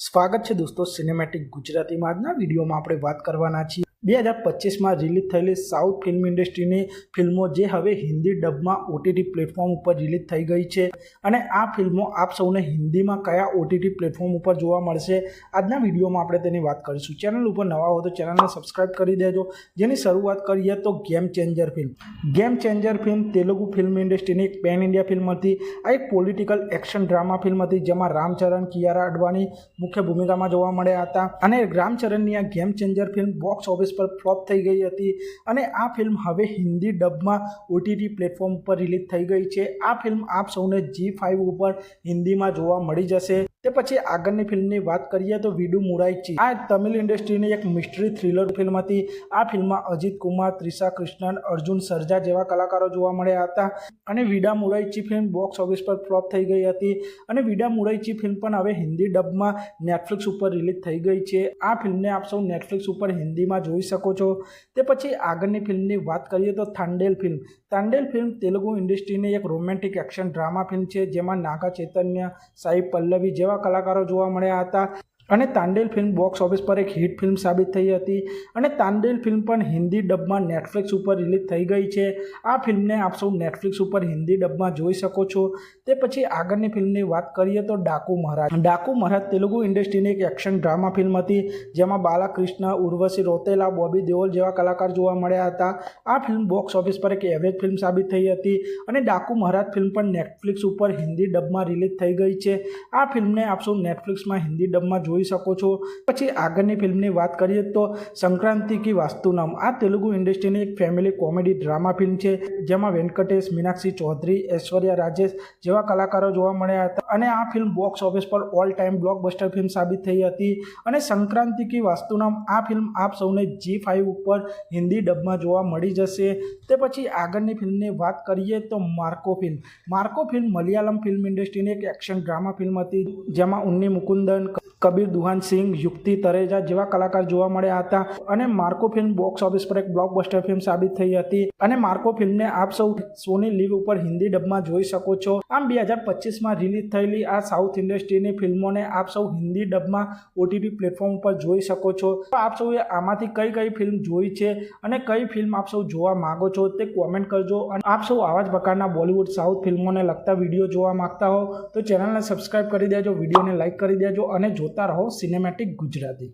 સ્વાગત છે દોસ્તો સિનેમેટિક ગુજરાતીમાં આજના વિડીયોમાં આપણે વાત કરવાના છીએ. બે હજાર પચીસમાં રિલીઝ થયેલી સાઉથ ફિલ્મ ઇન્ડસ્ટ્રીની ફિલ્મો જે હવે હિન્દી ડબમાં ઓટીટી પ્લેટફોર્મ ઉપર રિલીઝ થઈ ગઈ છે. અને આ ફિલ્મો આપ સૌને હિન્દીમાં કયા ઓટીટી પ્લેટફોર્મ ઉપર જોવા મળશે આજના વિડીયોમાં આપણે તેની વાત કરીશું. ચેનલ ઉપર નવા હો તો ચેનલને સબસ્ક્રાઈબ કરી દેજો. જેની શરૂઆત કરીએ તો game changer film game changer film Telugu film ઇન્ડસ્ટ્રીની એક પેન ઇન્ડિયા ફિલ્મ હતી. આ એક પોલિટિકલ એક્શન ડ્રામા ફિલ્મ હતી જેમાં રામચરણ કિયારા અડવાણી મુખ્ય ભૂમિકામાં જોવા મળ્યા હતા. અને રામચરણની આ game changer film box office પર ફ્લોપ થઈ ગઈ હતી અને આ ફિલ્મ હવે હિન્દી ડબમાં ઓટીટી પ્લેટફોર્મ પર રિલીઝ થઈ ગઈ છે. આ ફિલ્મ આપ સૌને જી ફાઇવ ઉપર હિન્દીમાં જોવા મળી જશે. તે પછી આગળની ફિલ્મની વાત કરીએ તો વિડુ મુરાઈચી. આ તમિલ ઇન્ડસ્ટ્રીની એક મિસ્ટ્રી થ્રિલર ફિલ્મ હતી આ ફિલ્મમાં અજીત કુમાર, ત્રિષા કૃષ્ણન, અર્જુન સરજા જેવા કલાકારો જોવા મળ્યા હતા. અને Vidaa Muyarchi film box office પર ફ્લોપ થઈ ગઈ હતી. અને વિડા મુરાઈચી ફિલ્મ પણ હવે હિન્દી ડબમાં નેટફ્લિક્સ ઉપર રિલીઝ થઈ ગઈ છે. આ ફિલ્મને આપ સૌ નેટફ્લિક્સ ઉપર હિન્દીમાં જોઈ શકો છો. તે પછી આગળની ફિલ્મની વાત કરીએ તો થાંડેલ ફિલ્મ તાંડેલ ફિલ્મ તેલુગુ ઇન્ડસ્ટ્રીની એક રોમેન્ટિક એક્શન ડ્રામા ફિલ્મ છે, જેમાં નાગા ચૈતન્ય સાઈ પલ્લવી જેવા કલાકારો જોવા મળ્યા હતા. અને તાંડેલ ફિલ્મ બોક્સ ઓફિસ પર એક હિટ ફિલ્મ સાબિત થઈ હતી અને તાંડેલ ફિલ્મ પણ હિન્દી ડબમાં નેટફ્લિક્સ ઉપર રિલીઝ થઈ ગઈ છે. આ ફિલ્મને આપ સૌ નેટફ્લિક્સ ઉપર હિન્દી ડબમાં જોઈ શકો છો. તે પછી આગળની ફિલ્મની વાત કરીએ તો ડાકુ મહારાજ. ડાકુ મહારાજ તેલુગુ ઇન્ડસ્ટ્રીની એક એક્શન ડ્રામા ફિલ્મ હતી, જેમાં બાલાકૃષ્ણ, ઉર્વશી રોતેલા, બોબી દેઓલ જેવા કલાકાર જોવા મળ્યા હતા. આ ફિલ્મ બોક્સ ઓફિસ પર એક એવરેજ ફિલ્મ સાબિત થઈ હતી અને ડાકુ મહારાજ ફિલ્મ પણ નેટફ્લિક્સ ઉપર હિન્દી ડબમાં રિલીઝ થઈ ગઈ છે. આ ફિલ્મને આપ સૌ નેટફ્લિક્સમાં હિન્દી ડબમાં જોઈ શકો છો. પછી આગળની ફિલ્મની વાત કરીએ તો સંક્રાંતિ કી વાસ્તુનામ. આ તેલુગુ ઇન્ડસ્ટ્રીની એક ફેમિલી કોમેડી ડ્રામા ફિલ્મ છે, જેમાં વેંકટેશ મીનાક્ષી ચૌધરી, ઐશ્વર્યા રાજેશ જેવા કલાકારો જોવા મળ્યા હતા. અને આ ફિલ્મ બોક્સ ઓફિસ પર ઓલ ટાઈમ બ્લોકબસ્ટર ફિલ્મ સાબિત થઈ હતી. અને સંક્રાંતિ કી વાસ્તુનામ આ ફિલ્મ આપ સૌને જી ફાઇવ ઉપર હિન્દી ડબમાં જોવા મળી જશે. તે પછી આગળની ફિલ્મની વાત કરીએ તો Marco film Marco film Malayalam film ઇન્ડસ્ટ્રીની એક એક્શન ડ્રામા ફિલ્મ હતી, જેમાં ઉન્ની મુકુંદન, કબીર દુહાન સિંઘ, યુક્તિ તરેજા જેવા કલાકાર જોવા મળ્યા હતા. અને માર્કો ફિલ્મ બોક્સ ઓફિસ પર એક બ્લોકબસ્ટર ફિલ્મ સાબિત થઈ હતી. અને માર્કો ફિલ્મને આપ સૌ સોની લીવ ઉપર હિન્દી ડબમાં જોઈ શકો છો. આમ બે હજાર પચીસમાં રિલીઝ થયેલી આ સાઉથ ઇન્ડસ્ટ્રીની ફિલ્મોને આપ સૌ હિન્દી ડબમાં ઓટીટી પ્લેટફોર્મ ઉપર જોઈ શકો છો. આપ સૌએ આમાંથી કઈ કઈ ફિલ્મ જોઈ છે અને કઈ ફિલ્મ આપ સૌ જોવા માંગો છો તે કોમેન્ટ કરજો અને આપ સૌ આવા જ પ્રકારના બોલિવૂડ સાઉથ ફિલ્મોને લગતા વીડિયો જોવા માંગતા હો તો ચેનલને સબસ્ક્રાઇબ કરી દેજો, વિડીયોને લાઇક કરી દેજો અને જોતા રહો સિનેમેટિક ગુજરાતી.